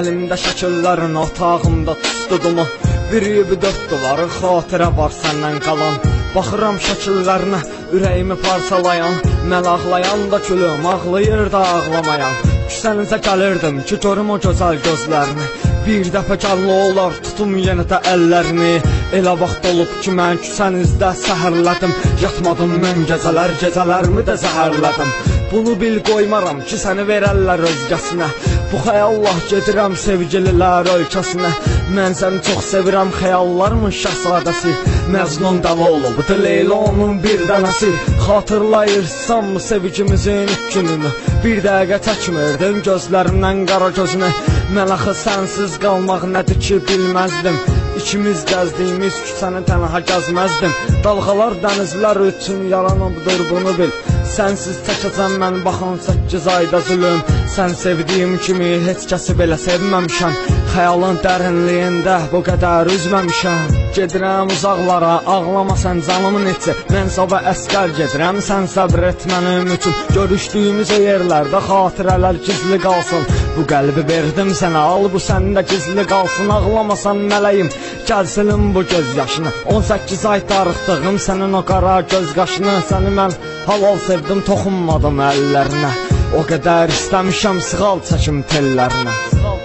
Əlimdə şəkillərin otağımda tustudumu Biri bir dörd duvarı xatirə var səndən qalan. Baxıram şəkillərinə ürəyimi parçalayan Mən ağlayan da külüm ağlayır da ağlamayan. Küsənizə gəlirdim ki görüm o gözəl gözlərini Bir dəfə gəllə olar tutum yenə də əllərini. Elə vaxt olub ki mən küsənizdə səhərlədim. Yatmadım mən gecələr gecələrimi də zəhərlədim. Bunu bil qoymaram ki səni verərlər özgəsinə. Bu xəyallah gedirəm sevgililər ölkəsinə Mən səni çox sevirəm xəyallarımın şəhzadəsi Məcnun dəli olub Leyla'nın bir dənəsi. Xatırlayırsan mı sevgimizin ilk gününü Bir dəqiqə çəkmirdin gözlərindən qara gözünü Mən axı sənsiz qalmaq nədir ki bilməzdim İkimiz gəzdiyimiz küçəni tənha gəzməzdim. Dalğalar dənizlər üçün yaranıbdır bunu bil. Sənsiz çəkəcəm mən baxın 8 ayda zülüm. Sən sevdiyim kimi heç kəsi belə sevməmişəm. Xəyalın dərinliyində bu qədər üzməmişəm. Gedirəm uzaqlara, ağlama sən canımın içi. Mən sabah əskər gedirəm, sən səbr et mənim üçün Görüşdüyümüz yerlərdə xatirələr gizli qalsın Bu qəlbi verdim sənə, al bu səndə gizli qalsın Ağlamasan mələyim, gəl silim bu göz yaşını 18 ay darıxdığım sənin o qara göz qaşını. Səni mən halal sevdim, toxunmadım əllərinə. O qədər istəmişəm, sığal çəkim tellərinə. Sığal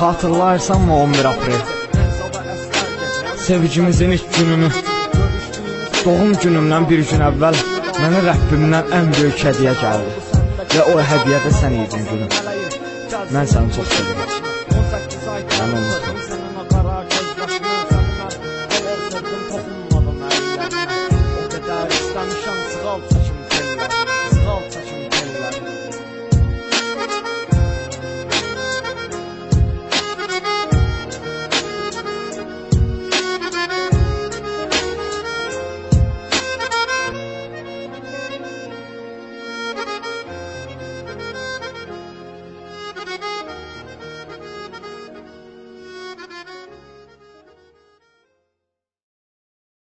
Xatırlayırsanmı 11 aprel? Sevgimizin ilk gününü. Doğum günümdən bir gün əvvəl Mənə Rəbbimdən ən böyük hədiyyə gəldi. Və o hədiyyə də sən idin gülüm. Mən səni çox sevirəm. Mən unutdum qədər istəmişəm